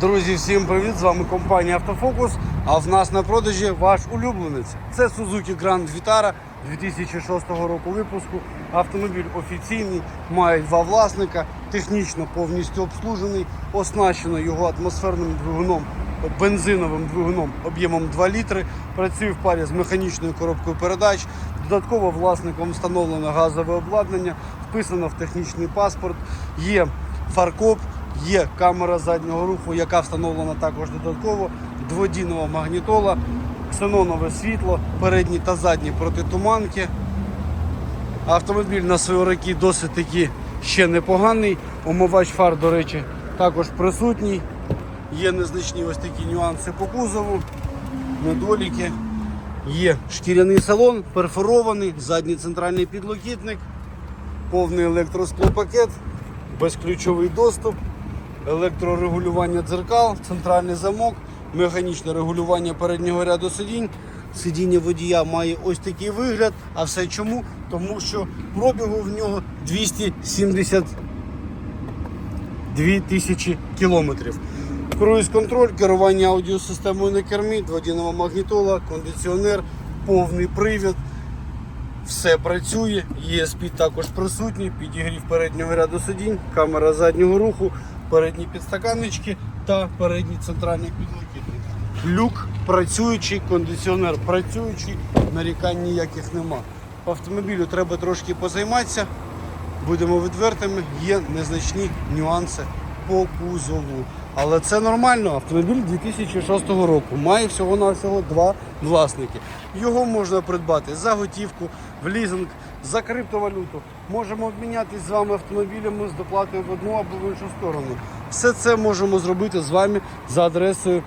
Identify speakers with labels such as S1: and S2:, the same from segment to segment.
S1: Друзі, всім привіт! З вами компанія Автофокус. А в нас на продажі ваш улюбленець. Це Suzuki Grand Vitara 2006 року випуску. Автомобіль офіційний, має два власника, технічно повністю обслужений, оснащено його атмосферним двигуном, бензиновим двигуном об'ємом 2 літри. Працює в парі з механічною коробкою передач. Додатково власником встановлено газове обладнання, вписано в технічний паспорт. Є фаркоп, є камера заднього руху, яка встановлена також додатково, дводінова магнітола, ксенонове світло, передні та задні протитуманки. Автомобіль на свої роки досить таки ще непоганий. Омивач фар, до речі, також присутній. Є незначні ось такі нюанси по кузову, недоліки. Є шкіряний салон, перфорований, задній центральний підлокітник, повний електросклопакет, безключовий доступ, електрорегулювання дзеркал, центральний замок, механічне регулювання переднього ряду сидінь. Сидіння водія має ось такий вигляд. А все чому? Тому що пробігу в нього 272 тисячі кілометрів. Круїз-контроль, керування аудіосистемою на кермі, дводінова магнітола, кондиціонер, повний привід. Все працює, ESP також присутній, підігрів переднього ряду сидінь, камера заднього руху, передні підстаканнички та передній центральний підлокітник. Люк працюючий, кондиціонер працюючий, нарікань ніяких нема. По автомобілю треба трошки позайматися, будемо відвертими, є незначні нюанси по кузову. Але це нормально. Автомобіль 2006 року. Має всього-навсього два власники. Його можна придбати за готівку, в лізинг, за криптовалюту. Можемо обмінятися з вами автомобілями з доплатою в одну або в іншу сторону. Все це можемо зробити з вами за адресою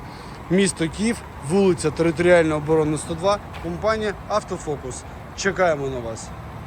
S1: місто Київ, вулиця Територіальна оборона 102, компанія Автофокус. Чекаємо на вас.